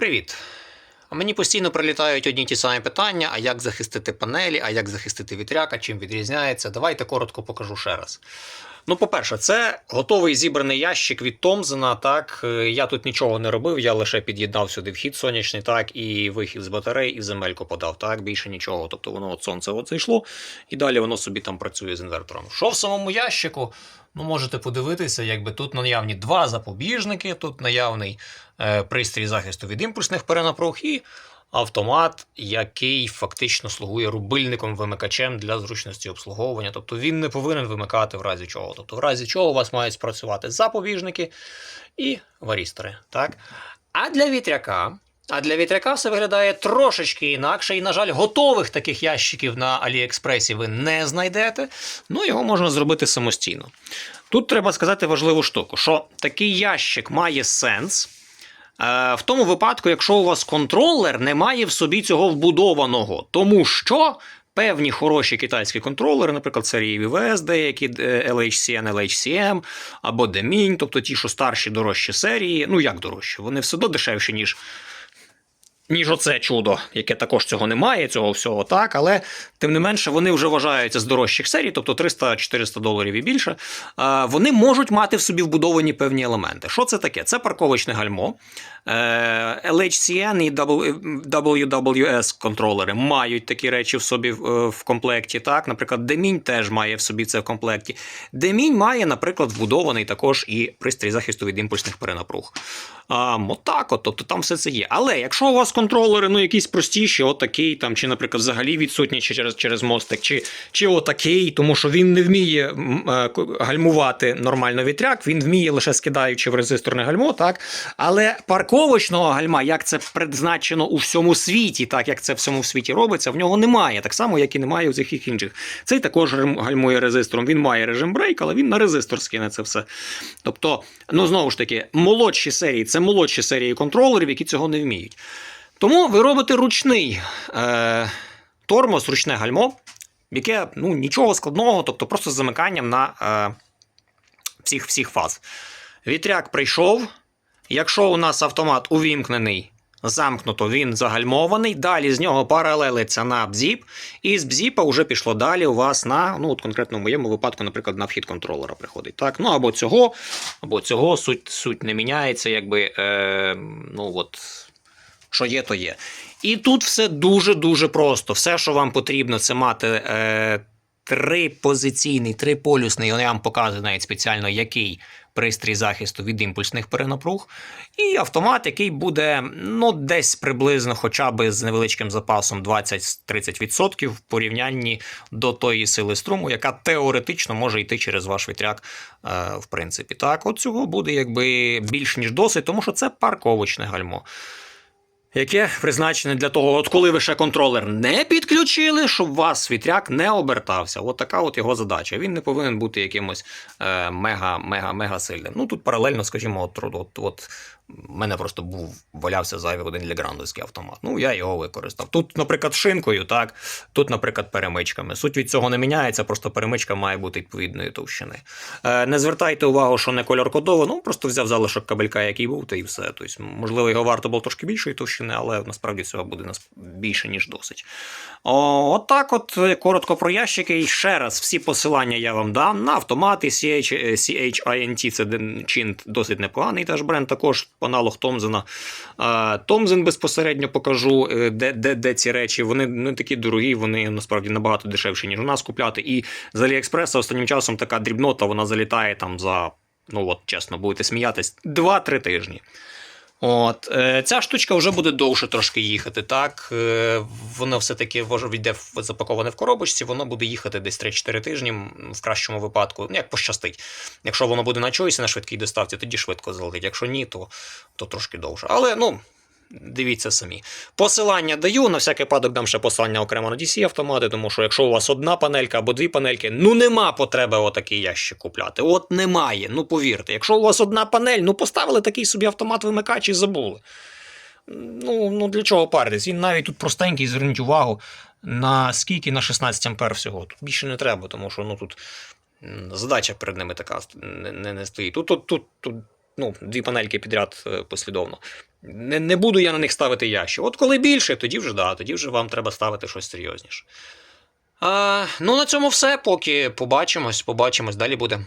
Привіт! Мені постійно прилітають одні ті самі питання: а як захистити панелі, а як захистити вітряка, чим відрізняється. Давайте коротко покажу ще раз. Ну, по-перше, це готовий зібраний ящик від Томзена. Так, Е, я тут нічого не робив, я лише під'єднав сюди вхід сонячний, так, і вихід з батарей, і земельку подав. Так, більше нічого. Тобто воно от сонце от зайшло, і далі воно собі там працює з інвертором. Що в самому ящику? Ну, можете подивитися, якби тут наявні два запобіжники, тут наявний е, пристрій захисту від імпульсних перенапруг і автомат, який фактично слугує рубильником вимикачем для зручності обслуговування. Тобто він не повинен вимикати в разі чого. Тобто, в разі чого у вас мають спрацювати запобіжники і варістори. Так? А для вітряка. А для вітряка все виглядає трошечки інакше, і, на жаль, готових таких ящиків на Аліекспресі ви не знайдете. Ну, його можна зробити самостійно. Тут треба сказати важливу штуку, що такий ящик має сенс. Е, В тому випадку, якщо у вас контролер не має в собі цього вбудованого, тому що певні хороші китайські контролери, наприклад, серії VVS, деякі е, LHCN, LHCM або Deming, тобто ті, що старші дорожчі серії, ну як дорожчі, вони все одно дешевші, ніж ніж оце чудо, яке також цього немає, цього всього так, але тим не менше вони вже вважаються з дорожчих серій, тобто 300-400 доларів і більше. Вони можуть мати в собі вбудовані певні елементи. Що це таке? Це парковочне гальмо. Е, LHCN і WWS контролери мають такі речі в собі в в комплекті. Так, наприклад, Deming теж має в собі це в комплекті. Deming має, наприклад, вбудований також і пристрій захисту від імпульсних перенапруг. Отак, от, тобто там все це є. Але якщо у вас контролери, ну якісь простіші, отакий, там, чи, наприклад, взагалі відсутній чи через, через мостик, чи, чи отакий, тому що він не вміє е, гальмувати нормально вітряк, він вміє лише скидаючи в резисторне гальмо, так. Але парковочного гальма, як це предназначено у всьому світі, так як це в всьому світі робиться, в нього немає. Так само, як і немає у всіх інших. Цей також гальмує резистором. Він має режим брейк, але він на резистор скине це все. Тобто, ну знову ж таки, молодші серії це молодші серії контролерів, які цього не вміють. Тому ви робите ручний е, тормоз, ручне гальмо, яке ну, нічого складного, тобто просто з замиканням на е, всіх, всіх фаз. Вітряк прийшов. Якщо у нас автомат увімкнений, замкнуто, він загальмований. Далі з нього паралелиться на бзіп, і з бзіпа вже пішло далі у вас на, ну от конкретно в моєму випадку, наприклад, на вхід контролера приходить. Так? Ну або цього, або цього суть, суть не міняється, якби е, ну от, що є, то є. І тут все дуже-дуже просто. Все, що вам потрібно, це мати. Е, Трипозиційний, триполюсний, я вам показую навіть спеціально, який пристрій захисту від імпульсних перенапруг, і автомат, який буде ну, десь приблизно хоча б з невеличким запасом 20-30% в порівнянні до тої сили струму, яка теоретично може йти через ваш вітряк, е, в принципі. Так, от цього буде якби більш ніж досить, тому що це парковочне гальмо. Яке призначене для того, от коли ви ще контролер не підключили, щоб вас вітряк не обертався. От така от його задача. Він не повинен бути якимось е, мега, мега, мега сильним. Ну тут паралельно, скажімо, от, от, от в мене просто був валявся зайвий один леграндовський автомат. Ну я його використав. Тут, наприклад, шинкою, так, тут, наприклад, перемичками. Суть від цього не міняється, просто перемичка має бути відповідної товщини. Е, не звертайте увагу, що не кольор кодовано, ну просто взяв залишок кабелька, який був, та і все. Тобто, можливо, його варто було трошки більшої товщини, але насправді цього буде нас- більше, ніж досить. О, от так от е, коротко про ящики. І ще раз всі посилання я вам дам на автомати CH, е, CHINT, це ден- Chint досить непоганий теж бренд, також аналог Томзена. Томзен безпосередньо покажу, е, де, де, де ці речі. Вони не такі дорогі, вони насправді набагато дешевші, ніж у нас купляти. І з Аліекспреса останнім часом така дрібнота, вона залітає там за, ну от чесно, будете сміятись, 2-3 тижні. От, е, ця штучка вже буде довше трошки їхати. Так, е, воно все-таки війде запаковане в коробочці, воно буде їхати десь 3-4 тижні, в кращому випадку, ну як пощастить. Якщо воно буде на чойсі на швидкій доставці, тоді швидко залетить. Якщо ні, то, то трошки довше. Але ну. Дивіться самі. Посилання даю, на всякий випадок дам ще посилання окремо на DC автомати, тому що якщо у вас одна панелька або дві панельки, ну нема потреби отакий ящик купляти. От немає. Ну повірте, якщо у вас одна панель, ну поставили такий собі автомат вимикач і забули. Ну, ну для чого паритись? Він навіть тут простенький, зверніть увагу, на скільки на 16 ампер всього. Тут більше не треба, тому що ну, тут задача перед ними така не, не, не стоїть. Тут, тут, тут, тут ну, дві панельки підряд е, послідовно. Не, не буду я на них ставити ящик. От коли більше, тоді вже да, тоді вже вам треба ставити щось серйозніше. А, ну, на цьому все. Поки побачимось, побачимось, далі буде.